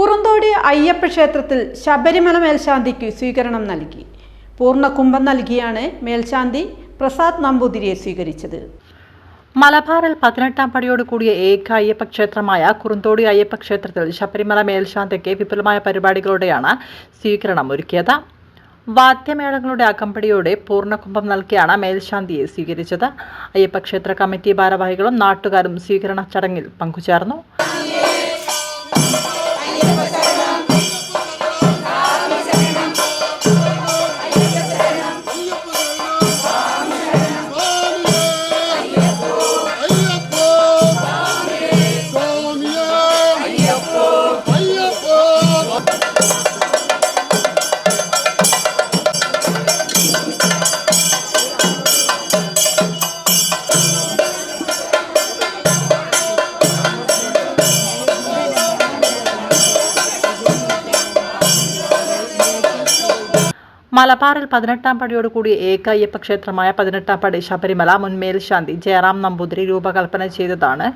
കുറുന്തോടി അയ്യപ്പ ക്ഷേത്രത്തിൽ ശബരിമല മേൽശാന്തിക്ക് സ്വീകരണം നൽകി. പൂർണ കുംഭം നൽകിയാണ് മേൽശാന്തി പ്രസാദ് നമ്പൂതിരിയെ സ്വീകരിച്ചത്. മലബാറിൽ പതിനെട്ടാം പടിയോട് കൂടിയ ഏക അയ്യപ്പ ക്ഷേത്രമായ കുറുന്തോടി അയ്യപ്പ ക്ഷേത്രത്തിൽ ശബരിമല മേൽശാന്തിക്ക് വിപുലമായ പരിപാടികളോടെയാണ് സ്വീകരണം ഒരുക്കിയത്. വാദ്യമേളങ്ങളുടെ അകമ്പടിയോടെ പൂർണകുംഭം നൽകിയാണ് മേൽശാന്തിയെ സ്വീകരിച്ചത്. അയ്യപ്പക്ഷേത്ര കമ്മിറ്റി ഭാരവാഹികളും നാട്ടുകാരും സ്വീകരണ ചടങ്ങിൽ പങ്കുചേർന്നു. മലബാറിൽ പതിനെട്ടാം പടിയോട് കൂടി അയ്യപ്പ ക്ഷേത്രമായ പതിനെട്ടാം പടി ശബരിമല മുൻമേൽശാന്തി ജയറാം നമ്പൂതിരി രൂപകൽപ്പന ചെയ്തതാണ്.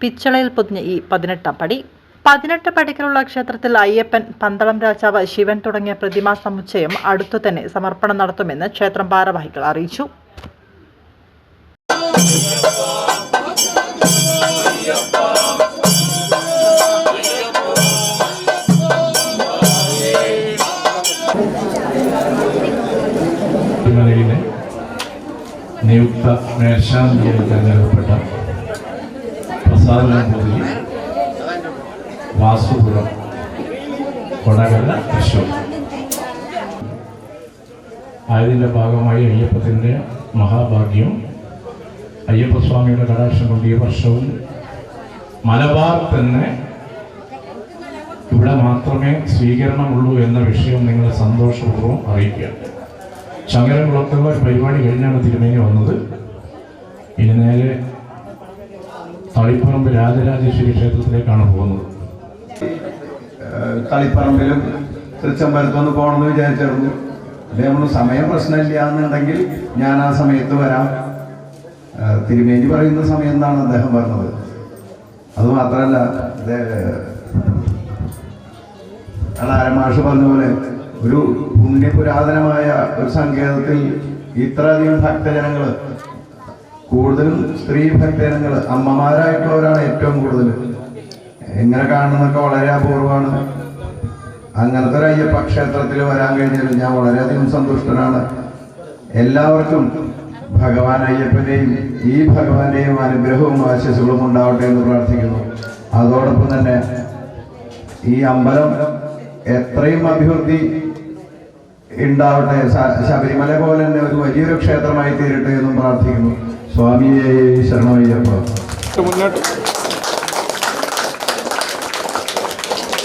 പിച്ചളയിൽ പൊതിഞ്ഞ ഈ പതിനെട്ടാം പടി. പതിനെട്ട് പടികളുള്ള ക്ഷേത്രത്തിൽ അയ്യപ്പൻ പന്തളം രാജാവ് ശിവൻ തുടങ്ങിയ പ്രതിമാ സമുച്ചയം അടുത്തു തന്നെ സമർപ്പണം നടത്തുമെന്ന് ക്ഷേത്രം ഭാരവാഹികൾ അറിയിച്ചു. നിയുക്ത മേൽശാന്തിയായി തെരഞ്ഞെടുക്കപ്പെട്ട പ്രസാദനപൂതി വാസുപുരം കൊടകര തൃശ്ശൂർ. ആയതിന്റെ ഭാഗമായി അയ്യപ്പത്തിന്റെ മഹാഭാഗ്യം. അയ്യപ്പസ്വാമിയുടെ കടാക്ഷം കൊണ്ട് ഈ വർഷവും മലബാർ തന്നെ ഇവിടെ മാത്രമേ സ്വീകരണമുള്ളൂ എന്ന വിഷയം നിങ്ങളെ സന്തോഷപൂർവം അറിയിക്കുക ശങ്കരൻകുളത്തുള്ള ഒരു പരിപാടി കഴിഞ്ഞാണ് തിരുമേനി വന്നത്. ഇനി നേരെ തളിപ്പറമ്പ് രാജരാജേശ്വരി ക്ഷേത്രത്തിലേക്കാണ് പോകുന്നത്. തളിപ്പറമ്പിലും തൃച്ചമ്പലത്തൊന്ന് പോകണമെന്ന് വിചാരിച്ചിരുന്നു. അദ്ദേഹം സമയം പ്രശ്നമില്ല എന്നുണ്ടെങ്കിൽ ഞാൻ ആ സമയത്ത് വരാം. തിരുമേനി പറയുന്ന സമയം എന്നാണ് അദ്ദേഹം പറഞ്ഞത്. അത് മാത്രമല്ല മാഷ് പറഞ്ഞ പോലെ ഒരു പുണ്യപുരാതനമായ ഒരു സങ്കേതത്തിൽ ഇത്രയധികം ഭക്തജനങ്ങൾ കൂടുതലും സ്ത്രീ ഭക്തജനങ്ങൾ അമ്മമാരായിട്ടുള്ളവരാണ് ഏറ്റവും കൂടുതൽ. എങ്ങനെ കാണുന്നൊക്കെ വളരെ അപൂർവമാണ്. അങ്ങനത്തെ ഒരു അയ്യപ്പ ക്ഷേത്രത്തിൽ വരാൻ കഴിഞ്ഞാൽ ഞാൻ വളരെയധികം സന്തുഷ്ടനാണ്. എല്ലാവർക്കും ഭഗവാൻ അയ്യപ്പന്റെയും ഈ ഭഗവാന്റെയും അനുഗ്രഹവും ആശസ്സുകളും ഉണ്ടാവട്ടെ എന്ന് പ്രാർത്ഥിക്കുന്നു. അതോടൊപ്പം തന്നെ ഈ അമ്പലം എത്രയും അഭിവൃദ്ധി ഉണ്ടാവട്ടെ ശബരിമല പോലെ തന്നെ ഒരു വലിയൊരു ക്ഷേത്രമായി തീരട്ടെ എന്നും പ്രാർത്ഥിക്കുന്നു. സ്വാമിയെ ശരണമയ്യപ്പ. മുന്നോട്ട്.